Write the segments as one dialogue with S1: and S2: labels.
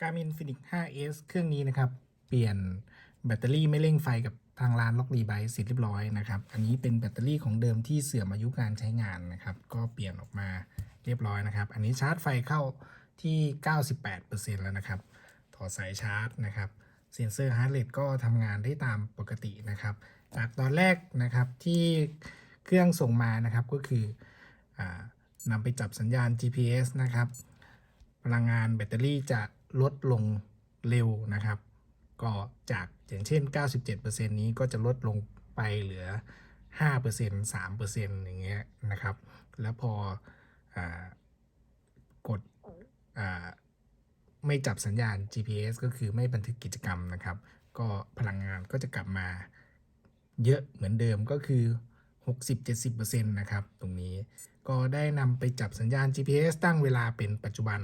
S1: Garmin Fenix 5S เครื่องนี้นะครับ เปลี่ยนแบตเตอรี่ไม่เร่งไฟกับทางร้านล็อกรีไบเสร็จเรียบร้อยนะครับ อันนี้เป็นแบตเตอรี่ของเดิมที่เสื่อมอายุการใช้งานนะครับ ก็เปลี่ยนออกมาเรียบร้อยนะครับ อันนี้ชาร์จไฟเข้าที่ 98%แล้วนะครับ ถอดสายชาร์จนะครับเซ็นเซอร์ฮาร์ดเรทก็ทำงานได้ตามปกตินะครับ จากตอนแรกนะครับที่เครื่องส่งมานะครับก็คืออานำไปจับสัญญาณ GPS นะครับ พลังงานแบตเตอรี่จะ ลดลงเร็วนะครับ ก็จากอย่างเช่น 97%นี้ก็จะลดลงไปเหลือ 5% 3%อย่างเงี้ยนะครับ แล้วพออกดไม่จับสัญญาณ GPS ก็คือไม่บันทึกกิจกรรมนะครับ ก็พลังงานก็จะกลับมาเยอะเหมือนเดิมก็คือ 60-70%นะครับ ตรงนี้ก็ได้นำไปจับสัญญาณ GPS ตั้งเวลาเป็นปัจจุบัน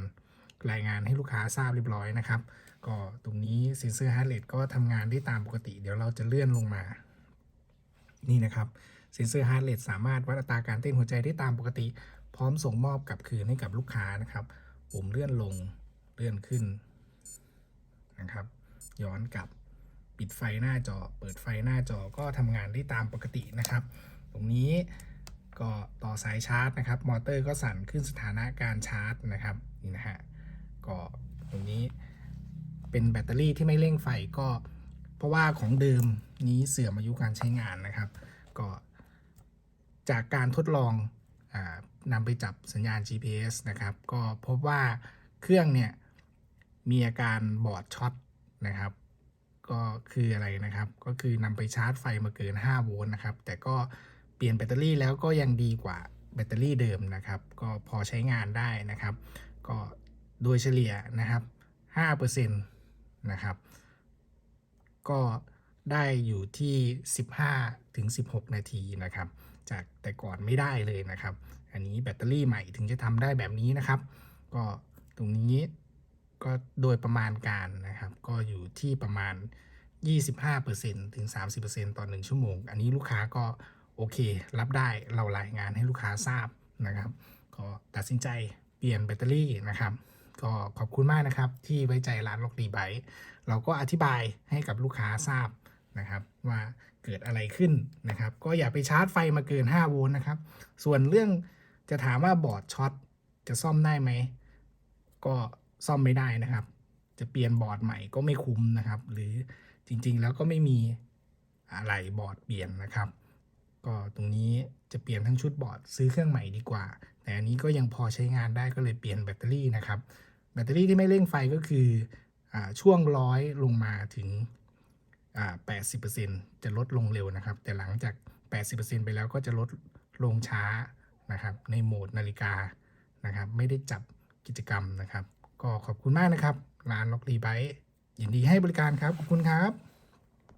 S1: รายงานให้ลูกค้าทราบเรียบร้อยนะครับ ก็ตรงนี้เซ็นเซอร์ฮาร์ดเรทก็ทำงานได้ตามปกติ เดี๋ยวเราจะเลื่อนลงมา นี่นะครับเซ็นเซอร์ฮาร์ดเรทสามารถวัดอัตราการเต้นหัวใจได้ตามปกติ พร้อมส่งมอบกลับคืนให้กับลูกค้านะครับปุ่มเลื่อนลงเลื่อนขึ้นนะครับ ย้อนกลับปิดไฟหน้าจอ เปิดไฟหน้าจอก็ทำงานได้ตามปกตินะครับ ตรงนี้ก็ต่อสายชาร์จนะครับ มอเตอร์ก็สั่นขึ้นสถานะการชาร์จนะครับนี่นะฮะ ก็ตรงนี้เป็นแบตเตอรี่ที่ไม่เร่งไฟก็ เพราะว่าของเดิมนี้เสื่อมอายุการใช้งานนะครับ ก็จากการทดลองอนำไปจับสัญญาณ GPS นะครับ ก็พบว่าเครื่องเนี่ยมีอาการบอดช็อตนะครับ ก็คืออะไรนะครับ ก็คือนำไปชาร์จไฟมาเกิน 5 โวลต์นะครับ แต่ก็เปลี่ยนแบตเตอรี่แล้วก็ยังดีกว่าแบตเตอรี่เดิมนะครับ ก็พอใช้งานได้นะครับ ก็ โดยเฉลี่ยนะครับ5%นะครับ ก็ได้อยู่ที่ 15 ถึง 16 นาทีนะครับ จากแต่ก่อนไม่ได้เลยนะครับ อันนี้แบตเตอรี่ใหม่ถึงจะทำได้แบบนี้นะครับ ก็ตรงนี้ก็โดยประมาณการนะครับ ก็อยู่ที่ประมาณ 25%ถึง 30%ต่อ 1 ชั่วโมง อันนี้ลูกค้าก็โอเค รับได้เรารายงานให้ลูกค้าทราบนะครับ ก็ตัดสินใจเปลี่ยนแบตเตอรี่นะครับ ก็ขอบคุณมากนะครับ ที่ไว้ใจร้านล็อกดีไบเราก็อธิบายให้กับลูกค้าทราบนะครับ ว่าเกิดอะไรขึ้นนะครับ ก็อย่าไปชาร์จไฟมาเกิน 5 โวลต์นะครับ ส่วนเรื่องจะถามว่าบอร์ดช็อตจะซ่อมได้ไหม ก็ซ่อมไม่ได้นะครับ จะเปลี่ยนบอร์ดใหม่ก็ไม่คุ้มนะครับ หรือจริงๆแล้วก็ไม่มีอะไรบอร์ดเปลี่ยนนะครับ ก็ตรงนี้จะเปลี่ยนทั้งชุดบอร์ดซื้อเครื่องใหม่ดีกว่า แต่อันนี้ก็ยังพอใช้งานได้ก็เลยเปลี่ยนแบตเตอรี่นะครับ แบตเตอรี่ที่ไม่เร่งไฟก็คืออช่วงร้อยลงมาถึงอ่า80%จะลดลงเร็วนะครับ แต่หลังจาก 80%ไปแล้วก็จะลดลงช้านะครับ ในโหมดนาฬิกานะครับ ไม่ได้จับกิจกรรมนะครับ ก็ขอบคุณมากนะครับ ร้านล็อกรีไบยินดีให้บริการครับ ขอบคุณครับ